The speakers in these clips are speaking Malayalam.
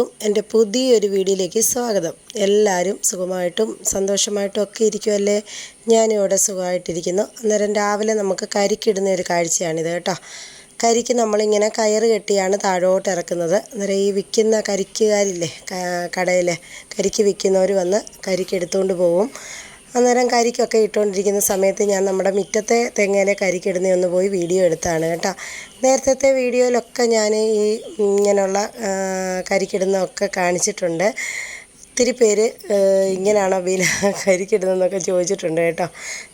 എല്ലാവർക്കും എന്റെ പുതിയൊരു വീഡിയോയിലേക്ക് സ്വാഗതം. എല്ലാവരും സുഖമായിട്ടും സന്തോഷമായിട്ടും ഒക്കെ ഇരിക്കുമല്ലേ ഞാനിവിടെ സുഖമായിട്ടിരിക്കുന്നു. അന്നേരം രാവിലെ നമുക്ക് കരിക്കിടുന്ന ഒരു കാഴ്ചയാണിത് കേട്ടോ. കരിക്ക് നമ്മളിങ്ങനെ കയറ് കെട്ടിയാണ് താഴോട്ട് ഇറക്കുന്നത്. അന്നേരം ഈ വിൽക്കുന്ന കരിക്കുകാരില്ലേ കടയിൽ കരിക്ക് വിൽക്കുന്നവർ വന്ന് കരിക്ക് എടുത്തുകൊണ്ട് പോകും. അന്നേരം കരിക്കൊക്കെ ഇട്ടുകൊണ്ടിരിക്കുന്ന സമയത്ത് ഞാൻ നമ്മുടെ മുറ്റത്തെ തെങ്ങയിലെ കരിക്കിടുന്ന ഒന്ന് പോയി വീഡിയോ എടുത്താണ് കേട്ടോ. നേരത്തെ വീഡിയോയിലൊക്കെ ഞാൻ ഈ ഇങ്ങനെയുള്ള കരിക്കിടുന്നതൊക്കെ കാണിച്ചിട്ടുണ്ട്. ഒത്തിരി പേര് ഇങ്ങനെയാണോ വീല കരിക്കിടുന്നതെന്നൊക്കെ ചോദിച്ചിട്ടുണ്ട് കേട്ടോ.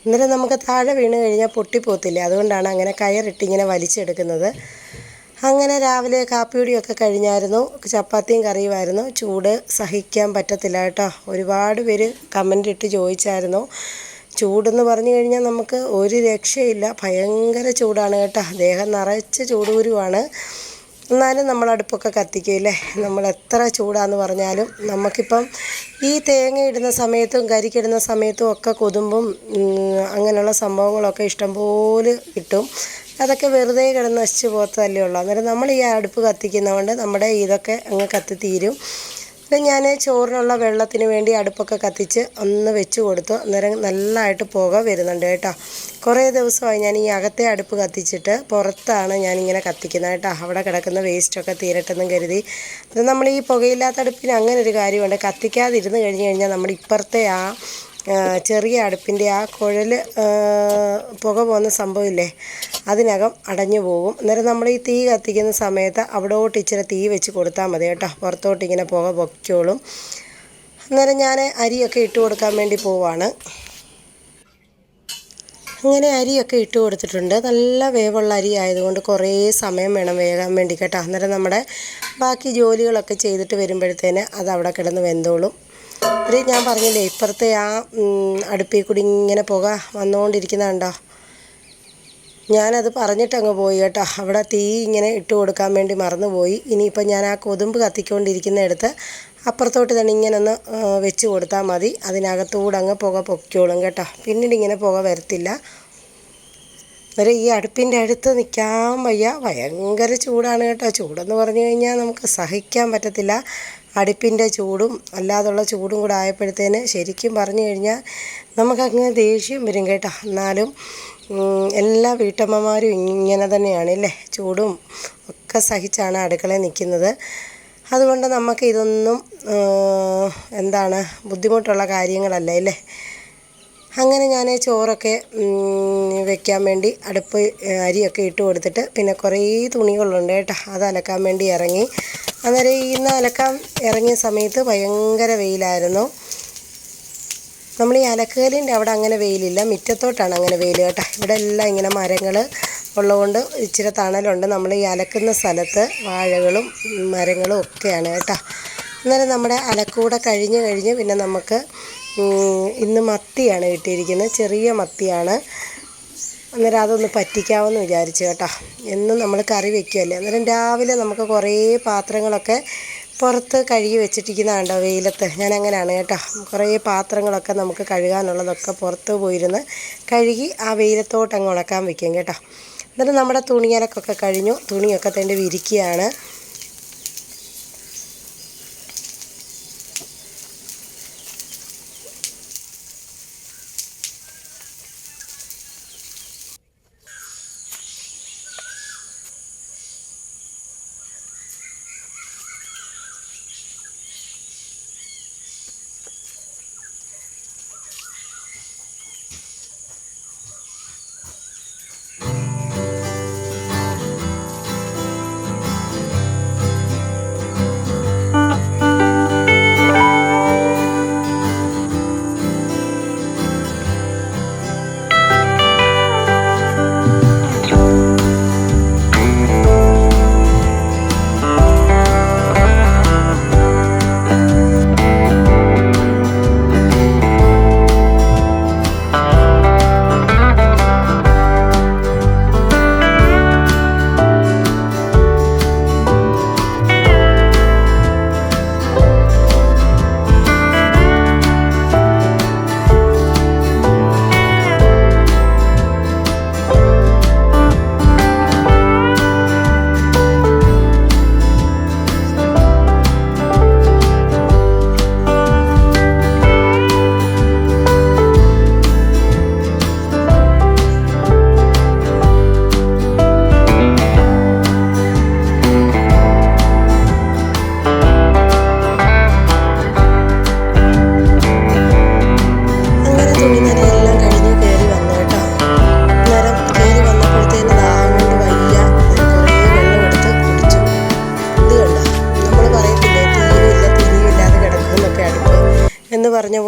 ഇന്നലെ നമുക്ക് താഴെ വീണ് കഴിഞ്ഞാൽ പൊട്ടിപ്പോത്തില്ല അതുകൊണ്ടാണ് അങ്ങനെ കയറിട്ട് ഇങ്ങനെ വലിച്ചെടുക്കുന്നത്. അങ്ങനെ രാവിലെ കാപ്പിയുടിയൊക്കെ കഴിഞ്ഞായിരുന്നു. ചപ്പാത്തിയും കറിയുമായിരുന്നു. ചൂട് സഹിക്കാൻ പറ്റത്തില്ല കേട്ടോ. ഒരുപാട് പേര് കമന്റ് ഇട്ട് ചോദിച്ചായിരുന്നു. ചൂടെന്ന് പറഞ്ഞു കഴിഞ്ഞാൽ നമുക്ക് ഒരു രക്ഷയില്ല. ഭയങ്കര ചൂടാണ് കേട്ടോ. ദേഹം നിറച്ച് ചൂടുകുരുവാണ്. എന്നാലും നമ്മൾ അടുപ്പൊക്കെ കത്തിക്കില്ലേ നമ്മൾ എത്ര ചൂടാന്ന് പറഞ്ഞാലും നമുക്കിപ്പം ഈ തേങ്ങ ഇടുന്ന സമയത്തും കരിക്കിടുന്ന സമയത്തും ഒക്കെ കൊതുമ്പും അങ്ങനെയുള്ള സംഭവങ്ങളൊക്കെ ഇഷ്ടംപോലെ കിട്ടും. അതൊക്കെ വെറുതെ കിടന്ന് നശിച്ചു പോകത്തല്ലേ ഉള്ളൂ. അന്നേരം നമ്മൾ ഈ അടുപ്പ് കത്തിക്കുന്നതുകൊണ്ട് നമ്മുടെ ഇതൊക്കെ അങ്ങ് കത്തി തീരും പിന്നെ ഞാൻ ചോറിനുള്ള വെള്ളത്തിന് വേണ്ടി അടുപ്പൊക്കെ കത്തിച്ച് ഒന്ന് വെച്ച് കൊടുത്തു. അന്നേരം നല്ലതായിട്ട് പുക വരുന്നുണ്ട് കേട്ടോ. കുറേ ദിവസമായി ഞാൻ ഈ അകത്തെ അടുപ്പ് കത്തിച്ചിട്ട് പുറത്താണ് ഞാനിങ്ങനെ കത്തിക്കുന്നത് കേട്ടോ. അവിടെ കിടക്കുന്ന വേസ്റ്റൊക്കെ തീരട്ടെന്നും കരുതി. അത് നമ്മൾ ഈ പുകയില്ലാത്ത അടുപ്പിന് അങ്ങനെ ഒരു കാര്യമുണ്ട്. കത്തിക്കാതിരുന്ന് കഴിഞ്ഞ് കഴിഞ്ഞാൽ നമ്മുടെ ഇപ്പുറത്തെ ആ ചെറിയ അടുപ്പിന്റെ ആ കുഴൽ പുക പോകുന്ന സംഭവമില്ലേ? അതിനകം അടഞ്ഞു പോകും. അന്നേരം നമ്മൾ ഈ തീ കത്തിക്കുന്ന സമയത്ത് അവിടോട്ട് ഇച്ചിരി തീ വെച്ച് കൊടുത്താൽ മതി കേട്ടോ. പുറത്തോട്ട് ഇങ്ങനെ പുക പൊക്കോളും. അന്നേരം ഞാൻ അരിയൊക്കെ ഇട്ട് കൊടുക്കാൻ വേണ്ടി പോവാണ്. അങ്ങനെ അരിയൊക്കെ ഇട്ട് കൊടുത്തിട്ടുണ്ട്. നല്ല വേവുള്ള അരി ആയതുകൊണ്ട് കുറേ സമയം വേണം വേകാൻ വേണ്ടി കേട്ടോ. അന്നേരം നമ്മുടെ ബാക്കി ജോലികളൊക്കെ ചെയ്തിട്ട് വരുമ്പോഴത്തേന് അത് അവിടെ കിടന്ന് വെന്തോളും. ഒരു ഞാൻ പറഞ്ഞില്ലേ ഇപ്പുറത്തെ ആ അടുപ്പിൽ കൂടി ഇങ്ങനെ പുക വന്നുകൊണ്ടിരിക്കുന്നതുണ്ടോ ഞാനത് പറഞ്ഞിട്ടങ്ങ് പോയി കേട്ടോ. അവിടെ തീ ഇങ്ങനെ ഇട്ട് കൊടുക്കാൻ വേണ്ടി മറന്നുപോയി. ഇനിയിപ്പോൾ ഞാൻ ആ കൊതുമ്പ് കത്തിക്കൊണ്ടിരിക്കുന്നിടത്ത് അപ്പുറത്തോട്ട് തന്നെ ഇങ്ങനെ ഒന്ന് വെച്ച് കൊടുത്താൽ മതി. അതിനകത്തൂടെ അങ്ങ് പുക പൊക്കിക്കോളും കേട്ടോ. പിന്നീട് ഇങ്ങനെ പുക വരത്തില്ല. അന്നേരം ഈ അടുപ്പിന്റെ അടുത്ത് നിൽക്കാൻ വയ്യ. ഭയങ്കര ചൂടാണ് കേട്ടോ. ചൂടെന്ന് പറഞ്ഞു കഴിഞ്ഞാൽ നമുക്ക് സഹിക്കാൻ പറ്റത്തില്ല അടുപ്പിന്റെ ചൂടും അല്ലാതുള്ള ചൂടും കൂടെ ആയപ്പോഴത്തേന് ശരിക്കും പറഞ്ഞു കഴിഞ്ഞാൽ നമുക്കങ്ങ് ദേഷ്യം വരും കേട്ടോ. എന്നാലും എല്ലാ വീട്ടമ്മമാരും ഇങ്ങനെ തന്നെയാണ് അല്ലേ ചൂടും ഒക്കെ സഹിച്ചാണ് അടുക്കളയിൽ നിൽക്കുന്നത്. അതുകൊണ്ട് നമുക്ക് ഇതൊന്നും എന്താണ് ബുദ്ധിമുട്ടുള്ള കാര്യങ്ങളല്ല അല്ലേ അങ്ങനെ ഞാൻ ചോറൊക്കെ വെക്കാൻ വേണ്ടി അടുപ്പ് അരിയൊക്കെ ഇട്ട് കൊടുത്തിട്ട് പിന്നെ കുറേ തുണികളുണ്ട് കേട്ടോ അത് അലക്കാൻ വേണ്ടി ഇറങ്ങി. അന്നേരം ഇന്ന് അലക്കാൻ ഇറങ്ങിയ സമയത്ത് ഭയങ്കര വെയിലായിരുന്നു. നമ്മൾ ഈ അലക്കുകലിന്റെ അവിടെ അങ്ങനെ വെയിലില്ല മുറ്റത്തോട്ടാണ് അങ്ങനെ വെയിൽ കേട്ടോ. ഇവിടെ എല്ലാം ഇങ്ങനെ മരങ്ങൾ ഉള്ളതുകൊണ്ട് ഇച്ചിരി തണലുണ്ട്. നമ്മൾ ഈ അലക്കുന്ന സ്ഥലത്ത് വാഴകളും മരങ്ങളും ഒക്കെയാണ് കേട്ടോ. അന്നേരം നമ്മുടെ അലക്കൂടെ കഴിഞ്ഞ് കഴിഞ്ഞ് പിന്നെ നമുക്ക് ഇന്ന് മത്തിയാണ് കിട്ടിയിരിക്കുന്നത്. ചെറിയ മത്തിയാണ്. അന്നേരം അതൊന്ന് പറ്റിക്കാമെന്ന് വിചാരിച്ചു കേട്ടോ. എന്നും നമ്മൾ കറി വെക്കുമല്ലേ അന്നേരം രാവിലെ നമുക്ക് കുറേ പാത്രങ്ങളൊക്കെ പുറത്ത് കഴുകി വെച്ചിട്ടിരിക്കുന്നതാണ്ടോ വെയിലത്ത്? ഞാൻ അങ്ങനെയാണ് കേട്ടോ. കുറേ പാത്രങ്ങളൊക്കെ നമുക്ക് കഴുകാനുള്ളതൊക്കെ പുറത്ത് പോയിരുന്ന് കഴുകി ആ വെയിലത്തോട്ട് അങ്ങ് ഉണക്കാൻ വെക്കും കേട്ടോ. എന്നിട്ട് നമ്മുടെ തുണിയലക്കൊക്കെ കഴിഞ്ഞു. തുണിയൊക്കെ തന്നെ വിരിക്കുകയാണ്.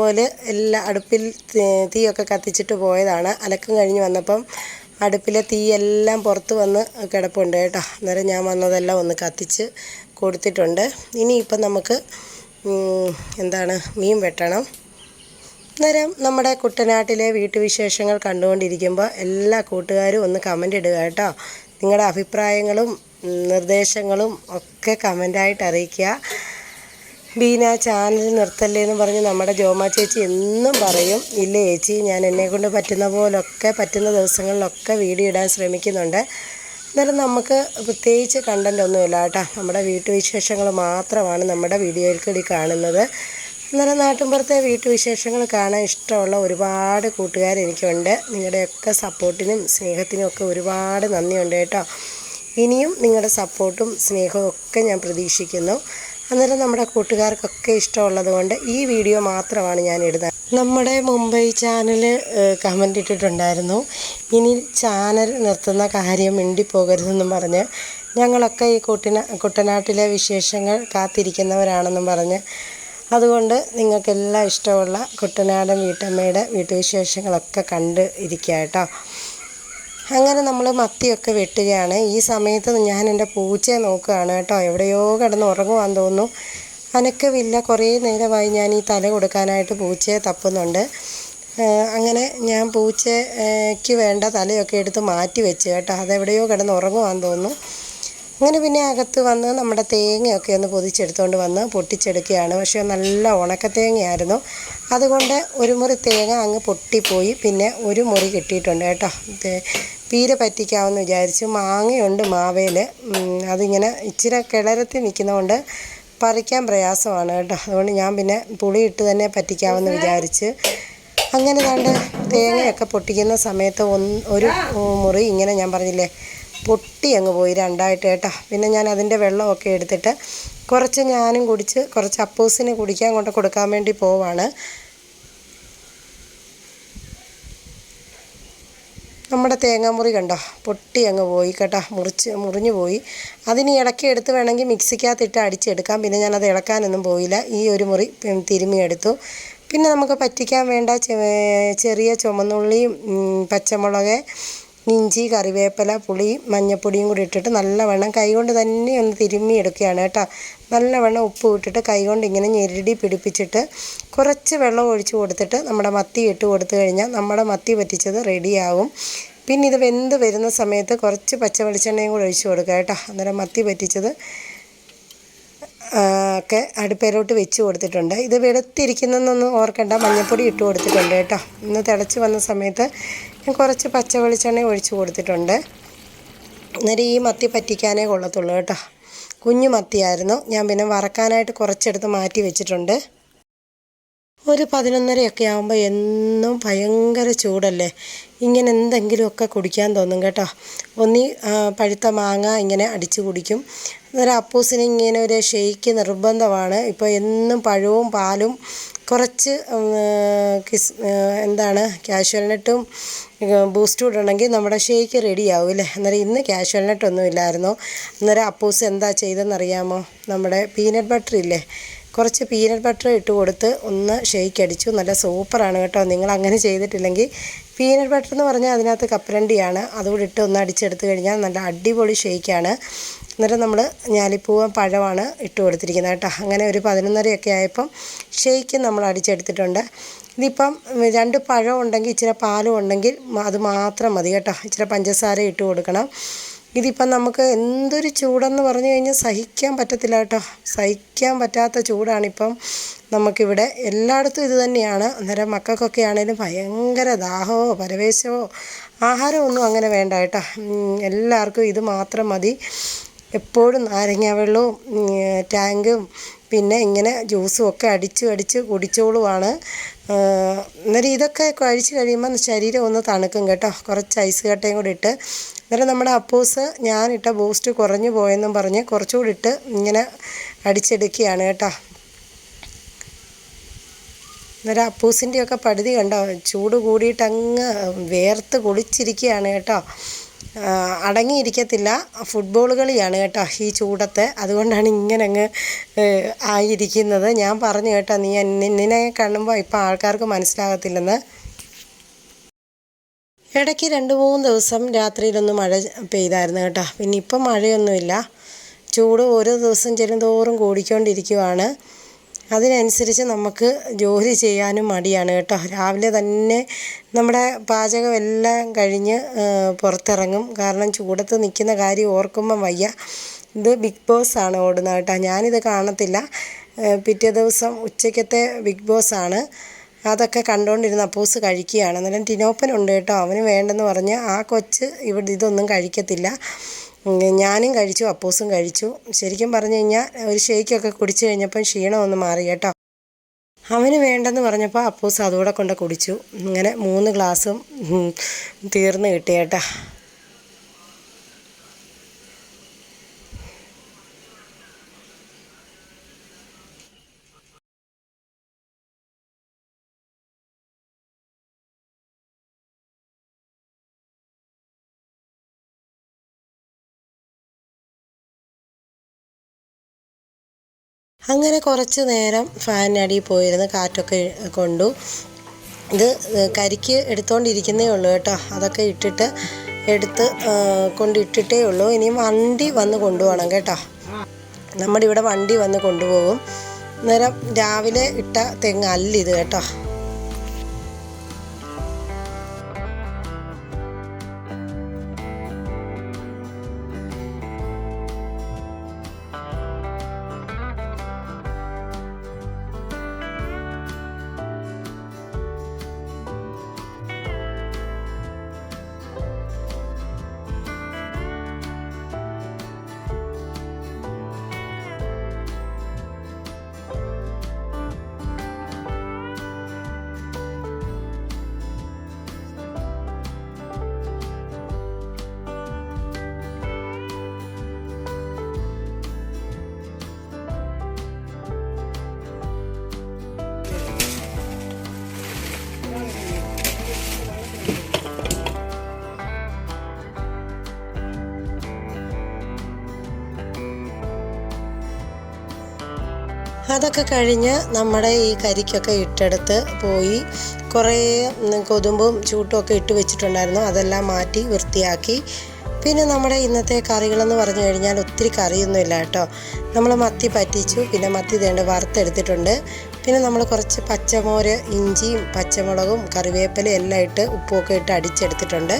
പോലെ എല്ലാ അടുപ്പിൽ തീയൊക്കെ കത്തിച്ചിട്ട് പോയതാണ്. അലക്കം കഴിഞ്ഞ് വന്നപ്പം അടുപ്പിലെ തീയെല്ലാം പുറത്ത് വന്ന് കിടപ്പുണ്ട് കേട്ടോ. അന്നേരം ഞാൻ വന്നതെല്ലാം ഒന്ന് കത്തിച്ച് കൊടുത്തിട്ടുണ്ട്. ഇനിയിപ്പം നമുക്ക് എന്താണ് മീൻ വെട്ടണം. അന്നേരം നമ്മുടെ കുട്ടനാട്ടിലെ വീട്ടുവിശേഷങ്ങൾ കണ്ടുകൊണ്ടിരിക്കുമ്പോൾ എല്ലാ കൂട്ടുകാരും ഒന്ന് കമന്റ് ഇടുക കേട്ടോ. നിങ്ങളുടെ അഭിപ്രായങ്ങളും നിർദ്ദേശങ്ങളും ഒക്കെ കമന്റായിട്ട് അറിയിക്കുക. ബീന ചാനൽ നിർത്തല്ലേ എന്ന് പറഞ്ഞ് നമ്മുടെ ജോമ ചേച്ചി എന്നും പറയും ഇല്ല ചേച്ചി ഞാൻ എന്നെ കൊണ്ട് പറ്റുന്ന പോലൊക്കെ പറ്റുന്ന ദിവസങ്ങളിലൊക്കെ വീഡിയോ ഇടാൻ ശ്രമിക്കുന്നുണ്ട്. എന്നാലും നമുക്ക് പ്രത്യേകിച്ച് കണ്ടന്റ് ഒന്നുമില്ല കേട്ടോ. നമ്മുടെ വീട്ടുവിശേഷങ്ങൾ മാത്രമാണ് നമ്മുടെ വീഡിയോയിൽ കൂടി കാണുന്നത്. അന്നേരം നാട്ടിൻപുറത്തെ വീട്ടുവിശേഷങ്ങൾ കാണാൻ ഇഷ്ടമുള്ള ഒരുപാട് കൂട്ടുകാർ എനിക്കുണ്ട്. നിങ്ങളുടെയൊക്കെ സപ്പോർട്ടിനും സ്നേഹത്തിനും ഒക്കെ ഒരുപാട് നന്ദിയുണ്ട് കേട്ടോ. ഇനിയും നിങ്ങളുടെ സപ്പോർട്ടും സ്നേഹവും ഒക്കെ ഞാൻ പ്രതീക്ഷിക്കുന്നു. അന്നേരം നമ്മുടെ കൂട്ടുകാർക്കൊക്കെ ഇഷ്ടമുള്ളത് കൊണ്ട് ഈ വീഡിയോ മാത്രമാണ് ഞാൻ ഇടുന്നത്. നമ്മുടെ മുംബൈ ചാനൽ കമന്റ് ഇട്ടിട്ടുണ്ടായിരുന്നു. ഇനി ചാനൽ നിർത്തുന്ന കാര്യം മിണ്ടിപ്പോകരുതെന്നും പറഞ്ഞ് ഞങ്ങളൊക്കെ ഈ കുട്ടന കുട്ടനാട്ടിലെ വിശേഷങ്ങൾ കാത്തിരിക്കുന്നവരാണെന്നും പറഞ്ഞ് അതുകൊണ്ട് നിങ്ങൾക്കെല്ലാം ഇഷ്ടമുള്ള കുട്ടനാടൻ വീട്ടമ്മയുടെ വീട്ടുവിശേഷങ്ങളൊക്കെ കണ്ട് ഇരിക്കുക കേട്ടോ. അങ്ങനെ നമ്മൾ മത്തിയൊക്കെ വെട്ടുകയാണ്. ഈ സമയത്ത് ഞാൻ എന്റെ പൂച്ചയെ നോക്കുകയാണ് കേട്ടോ. എവിടെയോ കിടന്ന് ഉറങ്ങുവാൻ തോന്നുന്നു. അനക്കമില്ല കുറേ നേരമായി ഞാൻ ഈ തല കൊടുക്കാനായിട്ട് പൂച്ചയെ തപ്പുന്നുണ്ട്. അങ്ങനെ ഞാൻ പൂച്ചയ്ക്ക് വേണ്ട തലയൊക്കെ എടുത്ത് മാറ്റി വെച്ച് കേട്ടോ. അതെവിടെയോ കിടന്ന് ഉറങ്ങുവാൻ തോന്നുന്നു. അങ്ങനെ പിന്നെ അകത്ത് വന്ന് നമ്മുടെ തേങ്ങയൊക്കെ ഒന്ന് പൊതിച്ചെടുത്തുകൊണ്ട് വന്ന് പൊട്ടിച്ചെടുക്കുകയാണ്. പക്ഷേ നല്ല ഉണക്കത്തേങ്ങയായിരുന്നു അതുകൊണ്ട് ഒരു മുറി തേങ്ങ അങ്ങ് പൊട്ടിപ്പോയി. പിന്നെ ഒരു മുറി കിട്ടിയിട്ടുണ്ട് കേട്ടോ. പീര പറ്റിക്കാമെന്ന് വിചാരിച്ചു. മാങ്ങയുണ്ട് മാവേൽ അതിങ്ങനെ ഇച്ചിരി കിളരത്തിൽ നിൽക്കുന്നതുകൊണ്ട് പറിക്കാൻ പ്രയാസമാണ് കേട്ടോ. അതുകൊണ്ട് ഞാൻ പിന്നെ പുളിയിട്ട് തന്നെ പറ്റിക്കാമെന്ന് വിചാരിച്ച് അങ്ങനെ കണ്ട് തേങ്ങയൊക്കെ പൊട്ടിക്കുന്ന സമയത്ത് ഒരു മുറി ഇങ്ങനെ ഞാൻ പറഞ്ഞില്ലേ പൊട്ടി അങ്ങ് പോയി രണ്ടായിട്ട് കേട്ടോ. പിന്നെ ഞാൻ അതിന്റെ വെള്ളമൊക്കെ എടുത്തിട്ട് കുറച്ച് ഞാനും കുടിച്ച് കുറച്ച് അപ്പൂസിന് കുടിക്കാൻ കൊണ്ട് കൊടുക്കാൻ വേണ്ടി പോവാണ്. നമ്മുടെ തേങ്ങാമുറി കണ്ടോ? പൊട്ടി അങ്ങ് പോയി കേട്ടോ. മുറിച്ച് മുറിഞ്ഞു പോയി. അതിന് ഇടയ്ക്ക് എടുത്ത് വേണമെങ്കിൽ മിക്സിക്കകത്തിട്ട് അടിച്ചെടുക്കാം. പിന്നെ ഞാനത് ഇളക്കാനൊന്നും പോയില്ല. ഈ ഒരു മുറി തിരുമിയെടുത്തു പിന്നെ നമുക്ക് പറ്റിക്കാൻ വേണ്ട ചെറിയ ചുമന്നുള്ളിയും പച്ചമുളക് ഇഞ്ചി കറിവേപ്പില പുളി മഞ്ഞപ്പൊടിയും കൂടി ഇട്ടിട്ട് നല്ലവണ്ണം കൈകൊണ്ട് തന്നെ ഒന്ന് തിരുമ്മി എടുക്കുകയാണ് കേട്ടോ. നല്ലവണ്ണം ഉപ്പ് ഇട്ടിട്ട് കൈകൊണ്ട് ഇങ്ങനെ ഞെരടി പിടിപ്പിച്ചിട്ട് കുറച്ച് വെള്ളം ഒഴിച്ച് കൊടുത്തിട്ട് നമ്മുടെ മത്തി ഇട്ട് കൊടുത്തു കഴിഞ്ഞാൽ നമ്മുടെ മത്തി പറ്റിച്ചത് റെഡിയാവും. പിന്നെ ഇത് വെന്ത് വരുന്ന സമയത്ത് കുറച്ച് പച്ച വെളിച്ചെണ്ണയും കൂടി ഒഴിച്ച് കൊടുക്കുക കേട്ടോ. അന്നേരം മത്തി പറ്റിച്ചത് ഒക്കെ അടുപ്പേലോട്ട് വെച്ച് കൊടുത്തിട്ടുണ്ട്. ഇത് വെളുത്തിരിക്കുന്നതെന്നൊന്നും ഓർക്കേണ്ട. മഞ്ഞൾപ്പൊടി ഇട്ട് കൊടുത്തിട്ടുണ്ട് കേട്ടോ. ഇന്ന് തിളച്ച് വന്ന സമയത്ത് ഞാൻ കുറച്ച് പച്ച വെളിച്ചെണ്ണ ഒഴിച്ച് കൊടുത്തിട്ടുണ്ട്. അന്നേരം ഈ മത്തി പറ്റിക്കാനേ കൊള്ളത്തുള്ളൂ കേട്ടോ. കുഞ്ഞു മത്തിയായിരുന്നു. ഞാൻ പിന്നെ വറക്കാനായിട്ട് കുറച്ചെടുത്ത് മാറ്റി വെച്ചിട്ടുണ്ട്. ഒരു പതിനൊന്നരയൊക്കെ ആകുമ്പോൾ എന്നും ഭയങ്കര ചൂടല്ലേ? ഇങ്ങനെ എന്തെങ്കിലുമൊക്കെ കുടിക്കാൻ തോന്നും കേട്ടോ. ഒന്നി പഴുത്ത മാങ്ങ ഇങ്ങനെ അടിച്ച് കുടിക്കും. അന്നേരം അപ്പൂസിന് ഇങ്ങനെ ഒരു ഷെയ്ക്ക് നിർബന്ധമാണ്. ഇപ്പോൾ എന്നും പഴവും പാലും കുറച്ച് കിസ് എന്താണ് കാഷ്വൽനട്ടും ബൂസ്റ്റ് ഇടണമെങ്കിൽ നമ്മുടെ ഷേക്ക് റെഡിയാവും അല്ലേ? അന്നേരം ഇന്ന് കാഷ്വൽനട്ട് ഒന്നും ഇല്ലായിരുന്നു. അന്നേരം അപ്പൂസ് എന്താ ചെയ്തതെന്നറിയാമോ? നമ്മുടെ പീനട്ട് ബട്ടർ ഇല്ലേ? കുറച്ച് പീനട്ട് ബട്ടർ ഇട്ട് കൊടുത്ത് ഒന്ന് ഷെയ്ക്ക് അടിച്ചു. നല്ല സൂപ്പറാണ് കേട്ടോ. നിങ്ങൾ അങ്ങനെ ചെയ്തിട്ടില്ലെങ്കിൽ പീനട്ട് ബട്ടർ എന്ന് പറഞ്ഞാൽ അതിനകത്ത് കപ്പലണ്ടിയാണ്. അതുകൂടി ഇട്ട് ഒന്ന് അടിച്ചെടുത്ത് കഴിഞ്ഞാൽ നല്ല അടിപൊളി ഷെയ്ക്കാണ് അന്നേരം നമ്മൾ ഞാലിപ്പൂവൻ പഴമാണ് ഇട്ട് കൊടുത്തിരിക്കുന്നത് കേട്ടോ. അങ്ങനെ ഒരു പതിനൊന്നരയൊക്കെ ആയപ്പം ഷെയ്ക്ക് നമ്മൾ അടിച്ചെടുത്തിട്ടുണ്ട്. ഇതിപ്പം രണ്ട് പഴം ഉണ്ടെങ്കിൽ ഇച്ചിരി പാലും ഉണ്ടെങ്കിൽ അത് മാത്രം മതി കേട്ടോ. ഇച്ചിരി പഞ്ചസാര ഇട്ട് കൊടുക്കണം. ഇതിപ്പം നമുക്ക് എന്തൊരു ചൂടെന്ന് പറഞ്ഞു കഴിഞ്ഞാൽ സഹിക്കാൻ പറ്റത്തില്ല കേട്ടോ. സഹിക്കാൻ പറ്റാത്ത ചൂടാണിപ്പം നമുക്കിവിടെ എല്ലായിടത്തും ഇത് തന്നെയാണ്. അന്നേരം മക്കൾക്കൊക്കെ ആണെങ്കിലും ഭയങ്കര ദാഹമോ പരവേശമോ ആഹാരമൊന്നും അങ്ങനെ വേണ്ട കേട്ടോ. എല്ലാവർക്കും ഇത് മാത്രം മതി. എപ്പോഴും നാരങ്ങ വെള്ളവും ടാങ്കും പിന്നെ ഇങ്ങനെ ജ്യൂസും ഒക്കെ അടിച്ച് അടിച്ച് കുടിച്ചോളുവാണ്. അന്നേരം ഇതൊക്കെ കഴിച്ച് കഴിയുമ്പോൾ ശരീരം ഒന്ന് തണുക്കും കേട്ടോ. കുറച്ച് ഐസ് കട്ടയും കൂടി ഇട്ട്. അന്നേരം നമ്മുടെ അപ്പൂസ് ഞാനിട്ട ബൂസ്റ്റ് കുറഞ്ഞു പോയെന്നും പറഞ്ഞ് കുറച്ചുകൂടി ഇട്ട് ഇങ്ങനെ അടിച്ചെടുക്കുകയാണ് കേട്ടോ. അന്നേരം അപ്പൂസിന്റെയൊക്കെ പടുതി കണ്ടോ? ചൂട് കൂടിയിട്ട് അങ്ങ് വേർത്ത് കുളിച്ചിരിക്കുകയാണ് കേട്ടോ. അടങ്ങിയിരിക്കത്തില്ല. ഫുട്ബോൾ കളിയാണ് കേട്ടോ ഈ ചൂടത്ത്. അതുകൊണ്ടാണ് ഇങ്ങനെ അങ്ങ് ആയിരിക്കുന്നത്. ഞാൻ പറഞ്ഞു കേട്ടോ നീ നിന്നെ കാണുമ്പോൾ ഇപ്പം ആൾക്കാർക്ക് മനസ്സിലാകത്തില്ലെന്ന്. ഇടയ്ക്ക് രണ്ട് മൂന്ന് ദിവസം രാത്രിയിലൊന്നും മഴ പെയ്തായിരുന്നു കേട്ടോ. പിന്നെ ഇപ്പം മഴയൊന്നുമില്ല. ചൂട് ഓരോ ദിവസം ചെല്ലുന്തോറും കൂടിക്കൊണ്ടിരിക്കുവാണ്. അതിനനുസരിച്ച് നമുക്ക് ജോലി ചെയ്യാനും മടിയാണ് കേട്ടോ. രാവിലെ തന്നെ നമ്മുടെ പാചകം എല്ലാം കഴിഞ്ഞ് പുറത്തിറങ്ങും. കാരണം ചൂടത്ത് നിൽക്കുന്ന കാര്യം ഓർക്കുമ്പം വയ്യ. ഇത് ബിഗ് ബോസ് ആണ് ഓടുന്നത് കേട്ടോ. ഞാനിത് കാണത്തില്ല. പിറ്റേ ദിവസം ഉച്ചയ്ക്കത്തെ ബിഗ് ബോസ് ആണ്. അതൊക്കെ കണ്ടുകൊണ്ടിരുന്ന അപ്പൂസ് കഴിക്കുകയാണ്. അന്നേരം ടിനോപ്പനുണ്ട് കേട്ടോ. അവന് വേണ്ടെന്ന് പറഞ്ഞ് ആ കൊച്ച് ഇവിടെ ഇതൊന്നും കഴിക്കത്തില്ല. ഞാനും കഴിച്ചു അപ്പൂസും കഴിച്ചു. ശരിക്കും പറഞ്ഞു കഴിഞ്ഞാൽ ഒരു ഷേക്കൊക്കെ കുടിച്ചു കഴിഞ്ഞപ്പം ക്ഷീണം ഒന്ന് മാറി കേട്ടോ. അവന് വേണ്ടെന്ന് പറഞ്ഞപ്പോൾ അപ്പൂസ് അതുകൂടെ കൊണ്ട് കുടിച്ചു. ഇങ്ങനെ മൂന്ന് ഗ്ലാസ്സും തീർന്നു തീർന്ന് കിട്ടി. അങ്ങനെ കുറച്ച് നേരം ഫാനിനടിയിൽ പോയിരുന്ന് കാറ്റൊക്കെ കൊണ്ടു. ഇത് കരിക്ക് എടുത്തുകൊണ്ടിരിക്കുന്നേ ഉള്ളൂ കേട്ടോ. അതൊക്കെ ഇട്ടിട്ട് എടുത്ത് കൊണ്ടിട്ടിട്ടേ ഉള്ളൂ. ഇനി വണ്ടി വന്ന് കൊണ്ടുപോകണം കേട്ടോ. നമ്മുടെ ഇവിടെ വണ്ടി വന്ന് കൊണ്ടുപോകും. അന്നേരം രാവിലെ ഇട്ട തെങ്ങ് അല്ല ഇത് കേട്ടോ. അതൊക്കെ കഴിഞ്ഞ് നമ്മുടെ ഈ കരിക്കൊക്കെ ഇട്ടെടുത്ത് പോയി കുറേ കൊതുമ്പും ചൂട്ടും ഒക്കെ ഇട്ട് വെച്ചിട്ടുണ്ടായിരുന്നു. അതെല്ലാം മാറ്റി വൃത്തിയാക്കി. പിന്നെ നമ്മുടെ ഇന്നത്തെ കറികളെന്ന് പറഞ്ഞു കഴിഞ്ഞാൽ ഒത്തിരി കറിയൊന്നുമില്ല കേട്ടോ. നമ്മൾ മത്തി പറ്റിച്ചു പിന്നെ മത്തി തേണ്ട വറുത്തെടുത്തിട്ടുണ്ട്. പിന്നെ നമ്മൾ കുറച്ച് പച്ചമോര് ഇഞ്ചിയും പച്ചമുളകും കറിവേപ്പിലയും എല്ലാം ഇട്ട് ഉപ്പുമൊക്കെ ഇട്ട് അടിച്ചെടുത്തിട്ടുണ്ട്.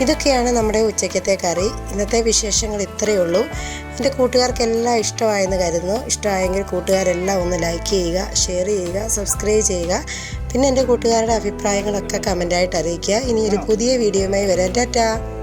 ഇതൊക്കെയാണ് നമ്മുടെ ഉച്ചയ്ക്കത്തെ കറി. ഇന്നത്തെ വിശേഷങ്ങൾ ഇത്രയേ ഉള്ളൂ. എന്റെ കൂട്ടുകാർക്കെല്ലാം ഇഷ്ടമായെന്ന് കരുതുന്നു. ഇഷ്ടമായെങ്കിൽ കൂട്ടുകാരെല്ലാം ഒന്ന് ലൈക്ക് ചെയ്യുക ഷെയർ ചെയ്യുക സബ്സ്ക്രൈബ് ചെയ്യുക. പിന്നെ എന്റെ കൂട്ടുകാരുടെ അഭിപ്രായങ്ങളൊക്കെ കമന്റായിട്ട് അറിയിക്കുക. ഇനി ഒരു പുതിയ വീഡിയോയുമായി വരാം. ടാറ്റാ!